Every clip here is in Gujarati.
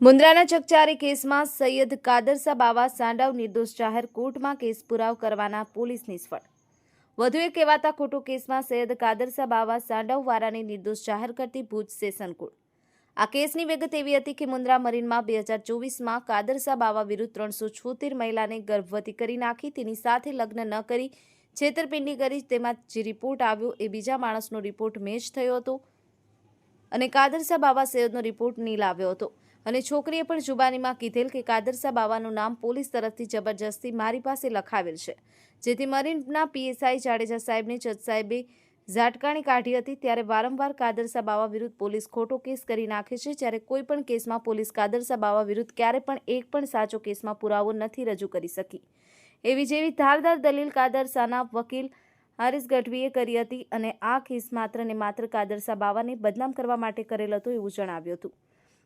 મુન્દ્રાના ચકચારી કેસમાં સૈયદ કાદરસા બાવા સાંડાવ નિર્દોષ જાહેર કોર્ટમાં કેસ પુરાવ કરવાના પોલીસ નિષ્ફળ. વધુ એક કહેવાતા ખોટો કેસમાં સૈયદ કાદરસા બાવા સાંડાવ વારાને નિર્દોષ જાહેર કરતી ભુજ સેશન કોર્ટ. આ કેસની વિગત એવી હતી કે મુન્દ્રા મરીનમાં બે હજાર ચોવીસમાં કાદરસા બાવા વિરુદ્ધ ત્રણસો છોતેર મહિલાને ગર્ભવતી કરી નાખી, તેની સાથે લગ્ન ન કરી, છેતરપિંડી કરી, તેમાં જે રિપોર્ટ આવ્યો એ બીજા માણસનો રિપોર્ટ મેચ થયો હતો અને કાદરસા બાવા સૈયદનો રિપોર્ટ નીલ આવ્યો હતો. અને છોકરીએ પણ જુબાનીમાં કીધેલ કે કાદરસા બાવાનું નામ પોલીસ તરફથી જબરજસ્તી મારી પાસે લખાવેલ છે. જેથી મરીનના પીએસઆઈ જાડેજા સાહેબને જજ સાહેબે ઝાટકાણી કાઢી હતી ત્યારે વારંવાર કાદરસા બાવા વિરુદ્ધ પોલીસ ખોટો કેસ કરી નાખે છે. જ્યારે કોઈ પણ કેસમાં પોલીસ કાદરસા બાવા વિરુદ્ધ ક્યારે પણ એક પણ સાચો કેસમાં પુરાવો નથી રજૂ કરી શકી. એવી જેવી ધારદાર દલીલ કાદરસાના વકીલ હારિસ ગઢવીએ કરી હતી અને આ કેસ માત્ર ને માત્ર કાદરસા બાવાને બદનામ કરવા માટે કરેલ હતો એવું જણાવ્યું હતું.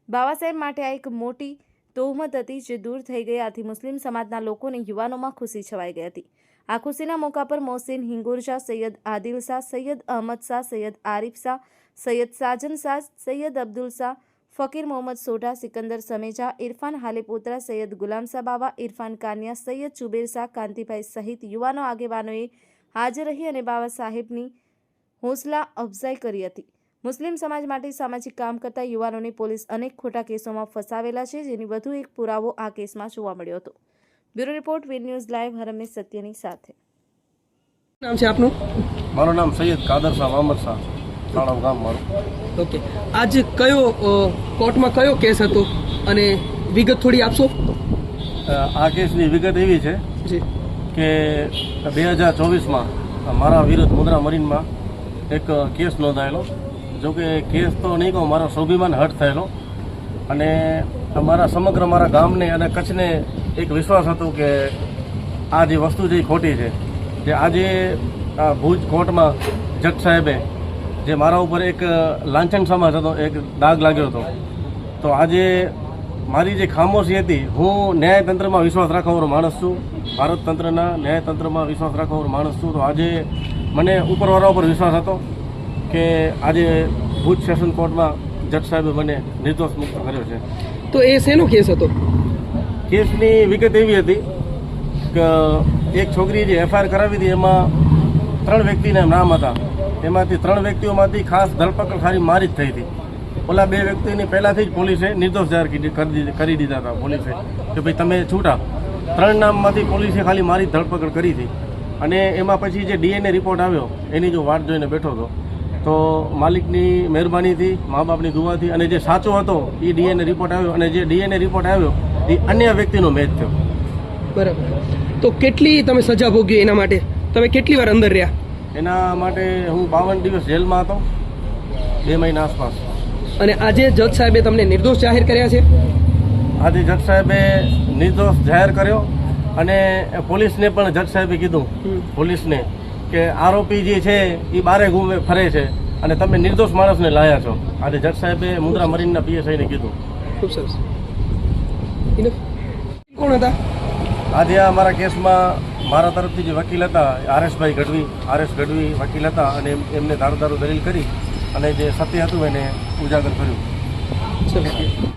બાવા સાહેબ માટે આ એક મોટી તોહમત હતી જે દૂર થઈ ગઈ. આથી મુસ્લિમ સમાજના લોકોને યુવાનોમાં ખુશી છવાઈ ગઈ હતી. આ ખુશીના મોકા પર મોહસિન હિંગોર શાહ, સૈયદ આદિલ શાહ, સૈયદ અહમદ શાહ, સૈયદ આરિફ શાહ, સૈયદ સાજન શાહ, સૈયદ અબ્દુલ શાહ, ફકીર મોહમ્મદ સોઢા, સિકંદર સમેજા, ઇરફાન હાલેપોત્રા સૈયદ ગુલામશાહ બાવા, ઇરફાન કાનિયા, સૈયદ ચુબેર શાહ, કાંતિભાઈ સહિત યુવાનો આગેવાનોએ હાજર રહી અને બાબા સાહેબની હોંસલા અફઝાઈ કરી હતી. મુસ્લિમ સમાજ માટે સામાજિક કામ કરતા યુવાનોને પોલીસ અનેક ખોટા કેસોમાં ફસાવેલા છે જેની વધુ એક પુરાવો આ કેસમાં જોવા મળ્યો હતો. Bureau report Veer news live Harmesh સત્યની સાથે. નામ છે આપનું? મારું નામ સૈયદ કાદર શાહ મોહમ્મદ શાહ સાળાવ ગામ મારું. ઓકે આજ કયો કોર્ટમાં કયો કેસ હતો? અને વિગત થોડી આપશો? આ કેસની વિગત એવી છે જી. કે બે હજાર ચોવીસમાં મારા વિરુદ્ધ મુદ્રા મરીનમાં એક કેસ નોંધાયેલો. જો કે કેસ તો નહીં કહું, મારો સ્વાભિમાન હટ થયેલો. અને મારા સમગ્ર મારા ગામને અને કચ્છને એક વિશ્વાસ હતો કે આ જે વસ્તુ એ ખોટી છે. જે આજે આ ભુજ કોર્ટમાં જજ સાહેબે જે મારા ઉપર એક લાંછન સમાજ હતો, એક દાગ લાગ્યો હતો. તો આજે મારી જે ખામોશી હતી, હું ન્યાયતંત્રમાં વિશ્વાસ રાખવાવાળો માણસ છું. ભારત તંત્રના ન્યાયતંત્રમાં વિશ્વાસ રાખવાવાળો માણસ છું. તો આજે મને ઉપરવાળા ઉપર વિશ્વાસ હતો. કે આજે ભુજ સેશન કોર્ટમાં જજ સાહેબે મને નિર્દોષ મુક્ત કર્યો છે. તો એ શેનો કેસ હતો? કેસની વિગત એવી હતી કે એક છોકરીએ જે એફઆઈઆર કરાવી હતી એમાં ત્રણ વ્યક્તિના નામ હતા. એમાંથી ત્રણ વ્યક્તિઓમાંથી ખાસ ધરપકડ ખાલી મારી જ થઈ હતી. ઓલા બે વ્યક્તિની પહેલાંથી જ પોલીસે નિર્દોષ જાહેર કરી દીધા હતા પોલીસે. કે ભાઈ તમે છૂટા. ત્રણ નામમાંથી પોલીસે ખાલી મારી ધરપકડ કરી હતી. અને એમાં પછી જે ડીએનએ રિપોર્ટ આવ્યો એની જો વાટ જોઈને બેઠો હતો તો માલિકની મહેરબાનીથી મા બાપની દુવાથી અને જે સાચો હતો એ ડીએનએ રિપોર્ટ આવ્યો અને જે ડીએનએ રિપોર્ટ આવ્યો એ અન્ય વ્યક્તિનો મેચ થયો. બરાબર. તો કેટલી તમે સજા ભોગવી એના માટે? તમે કેટલી વાર અંદર રહ્યા? એના માટે હું બાવન દિવસ જેલમાં હતો બે મહિના આસપાસ. અને આજે જજ સાહેબે તમને નિર્દોષ જાહેર કર્યા છે? આજે જજ સાહેબે નિર્દોષ જાહેર કર્યો અને પોલીસને પણ જજ સાહેબે કીધું. પોલીસને. કે આરોપી જે છે એ બારે ગુમે ફરે છે અને તમે નિર્દોષ માણસને લાયા છો. આજે જજ સાહેબે મુદ્રા મરીનના પીએસઆઈને કીધું. ખૂબ સરસ. કોણ હતા? આજે આ મારા કેસમાં મારા તરફથી જે વકીલ હતા આરએસભાઈ ગઢવી આરએસ ગઢવી વકીલ હતા અને એમને એમને દારૂ દલીલ કરી અને જે સત્ય હતું એને ઉજાગર કર્યું.